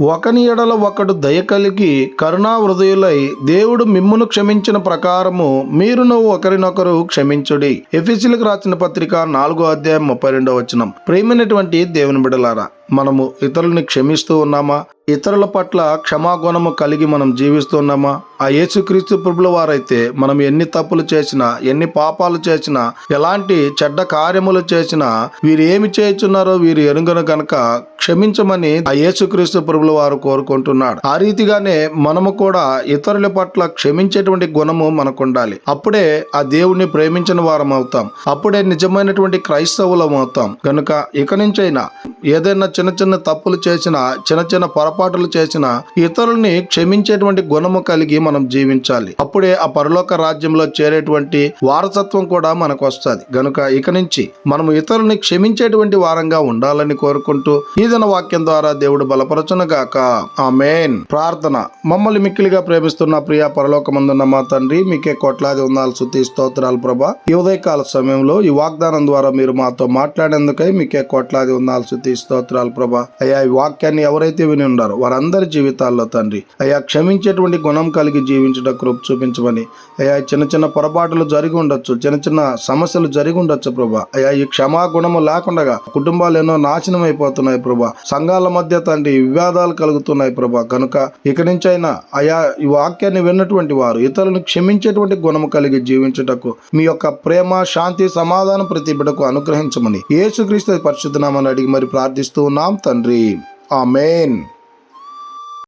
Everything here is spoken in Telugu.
ఒకని ఎడల ఒకడు దయ కలిగి కరుణావృదయులై దేవుడు మిమ్మును క్షమించిన ప్రకారము మీరును ఒకరినొకరు క్షమించుడి. ఎఫీసీలకు రాసిన పత్రిక నాలుగో అధ్యాయం ముప్పై రెండో వచనం. ప్రేమైనటువంటి దేవుని బిడలారా మనము ఇతరుల్ని క్షమిస్తూ ఉన్నామా? ఇతరుల పట్ల క్షమాగుణము కలిగి మనం జీవిస్తున్నామా? ఆ యేసుక్రీస్తు ప్రభుల వారైతే మనం ఎన్ని తప్పులు చేసినా ఎన్ని పాపాలు చేసినా ఎలాంటి చెడ్డ కార్యములు చేసినా వీరు ఏమి చేయుచున్నారో వీరు ఎరుగను గనక క్షమించమని ఆ యేసుక్రీస్తు ప్రభుల వారు కోరుకుంటున్నాడు. ఆ రీతిగానే మనము కూడా ఇతరుల పట్ల క్షమించేటువంటి గుణము మనకు ఉండాలి అప్పుడే ఆ దేవుణ్ణి ప్రేమించిన వారం అవుతాం అప్పుడే నిజమైనటువంటి క్రైస్తవులం అవుతాం గనుక ఇక నుంచైనా ఏదైనా చిన్న చిన్న తప్పులు చేసినా చిన్న చిన్న పొరపాటులు చేసినా ఇతరుల్ని క్షమించేటువంటి గుణము కలిగి మనం జీవించాలి. అప్పుడే ఆ పరలోక రాజ్యంలో చేరేటువంటి వారసత్వం కూడా మనకు వస్తుంది. గనుక ఇక నుంచి మనము ఇతరుల్ని క్షమించేటువంటి వారంగా ఉండాలని కోరుకుంటూ ఈదన వాక్యం ద్వారా దేవుడు బలపరచునగాక. మెయిన్ ప్రార్థన. మమ్మల్ని మిక్కిలిగా ప్రేమిస్తున్న ప్రియ పరలోకమందున్న మా తండ్రి మీకే కోట్లాది ఉందాలు శుద్ధి స్తోత్రాలు ప్రభా. ఈ ఉదయకాల సమయంలో ఈ వాగ్దానం ద్వారా మీరు మాతో మాట్లాడేందుకై మీకే కోట్లాది ఉందాలు శుద్ధి స్తోత్రాలు ప్రభా. అయ్యా ఈ వాక్యాన్ని ఎవరైతే విని ఉన్నారో వారందరి జీవితాల్లో తండ్రి అయ్యా క్షమించేటువంటి గుణం కలిగి జీవించడం కృప చూపించమని. అయ్యా చిన్న చిన్న పొరపాట్లు జరిగి ఉండొచ్చు చిన్న చిన్న సమస్యలు జరిగి ఉండొచ్చు ప్రభా. అయ్యా ఈ క్షమా గుణము లేకుండా కుటుంబాలు ఎన్నో నాశనం అయిపోతున్నాయి ప్రభా. సంఘాల మధ్య తండ్రి వివాదాలు కలుగుతున్నాయి ప్రభా. కనుక ఇక నుంచైనా అయా ఈ వాక్యాన్ని విన్నటువంటి వారు ఇతరులను క్షమించేటువంటి గుణము కలిగి జీవించుటకు మీ యొక్క ప్రేమ శాంతి సమాధానం ప్రతి బిడకు అనుగ్రహించమని. యేసుక్రీస్తు పరిశుద్ధనామని అడిగి మరి ప్రార్థిస్తూ ఉన్నాం తండ్రి. ఆమెన్.